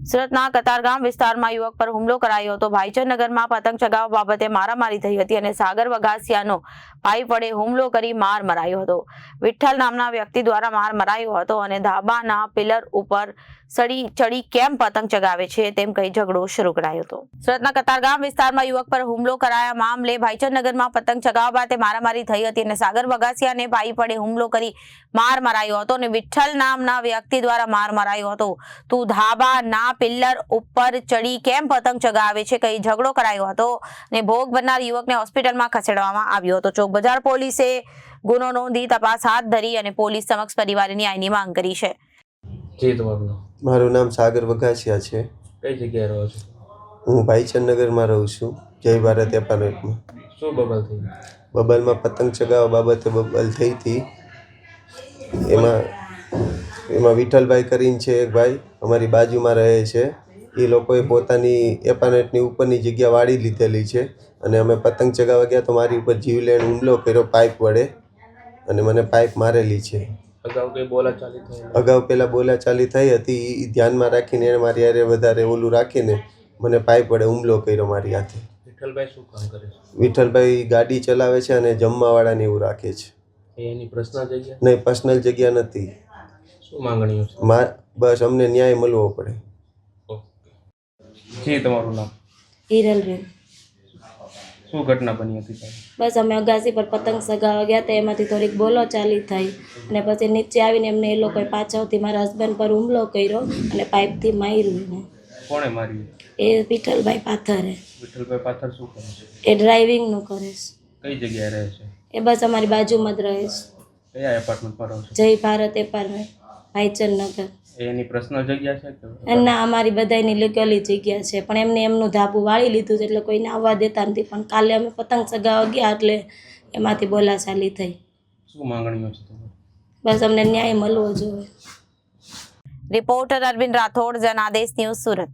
સુરતના કતારગામ વિસ્તારમાં યુવક પર હુમલો કરાયો હતો. ભાઈચરનગરમાં પતંગ ચગાવવા બાબતે મારામારી થઈ હતી અને સાગર વઘાસિયાનો પાઇપ વડે હુમલો કરી માર મરાયો હતો. વિઠ્ઠલ નામના વ્યક્તિ દ્વારા માર મરાયો હતો અને ધાબાના પિલર ઉપર સડી ચડી કેમ પતંગ ચગાવે છે તેમ કહી ઝઘડો શરૂ કરાયો હતો. સુરતના કતારગામ વિસ્તારમાં યુવક પર હુમલો કરાયા મામલે ભાઈચરનગરમાં પતંગ ચગાવવા બાબતે મારામારી થઈ હતી અને સાગર વગાસિયાને પાઇપ વડે હુમલો કરી માર મરાયો હતો અને વિઠ્ઠલ નામના વ્યક્તિ દ્વારા માર મરાયો હતો. તું ધાબા ના પિલ્લર ઉપર ચડી કેમ પતંગ ચગાવે છે કઈ ઝઘડો કરાયો હતો અને ભોગ બનનાર યુવકને હોસ્પિટલમાં ખસેડવામાં આવ્યો હતો. ચોક બજાર પોલીસે ગુનો નોંધી તપાસ હાથ ધરી અને પોલીસ સમક્ષ પરિવારની ન્યાયની માંગ કરી છે. જી તમારું મારું નામ સાગર વઘાસિયા છે. કઈ જગ્યાએ રહો છો? હું ભાઈચંદનગરમાં રહું છું. જય ભારત એપાર્ટમેન્ટમાં શું બબલ થઈ બબલમાં પતંગ ચગાવવા બાબતે બબલ થઈ હતી. એમાં એમાં વિઠ્ઠલભાઈ કરીને છે એક ભાઈ અમારી બાજુમાં રહે છે. એ લોકોએ પોતાની એપાર્ટમેન્ટની ઉપરની જગ્યા વાળી લીધેલી છે અને અમે પતંગ ચગાવવા ગયા તો મારી ઉપર જીવલેણ હુમલો કર્યો પાઇપ વડે અને મને પાઇપ મારેલી છે. અગાઉ કઈ બોલા ચાલી થઈ? અગાઉ પહેલાં બોલાચાલી થઈ હતી એ ધ્યાનમાં રાખીને એણે મારી હારે વધારે ઓલું રાખીને મને પાઇપ વડે હુમલો કર્યો મારી હાથે. વિઠ્ઠલભાઈ શું કામ કરે છે? વિઠ્ઠલભાઈ ગાડી ચલાવે છે અને જમવાવાળાને એવું રાખે છે. એની પર્સનલ જગ્યા? નહીં પર્સનલ જગ્યા નથી. શું માંગણીઓ છે? મા બસ અમને ન્યાય મળવો પડે. જી તમારું નામ? હિરલબેન. શું ઘટના બની હતી સાહેબ? બસ અમે અગાસી પર પતંગ સગાવવા ગયા હતા એમાંથી થોડીક બોલો ચાલી થઈ. અને પછી નીચે આવીને એમને એ લોકોએ પાછળથી મારા હસબન્ડ પર હુમલો કર્યો અને પાઇપથી માર્યું એને. કોણે મારી એ વિઠ્ઠલભાઈ પાથરે. વિઠ્ઠલભાઈ પાથર શું કરે છે? એ ડ્રાઇવિંગનું કરે છે. કઈ જગ્યાએ રહે છે? એ બસ અમારી બાજુમાં જ રહે છે. કયા એપાર્ટમેન્ટમાં રહો છો? જય ભારત એપાર્ટમેન્ટ ભાઈચંદનગર એ એની પર્સનલ જગ્યા છે કે? એના અમારી બધાની લીગલી જગ્યા છે. પણ એમને એમનું ધાબુ વાળી લીધું છે એટલે કોઈને આવવા દેતા નથી. પણ કાલે અમે પતંગ સગાવા ગયા એટલે એમાંથી બોલાચાલી થઈ. શું માંગણીઓ છે બસ અમને ન્યાય મળવો જોઈએ. Reporter Arvind Rathod Janadesh news Surat.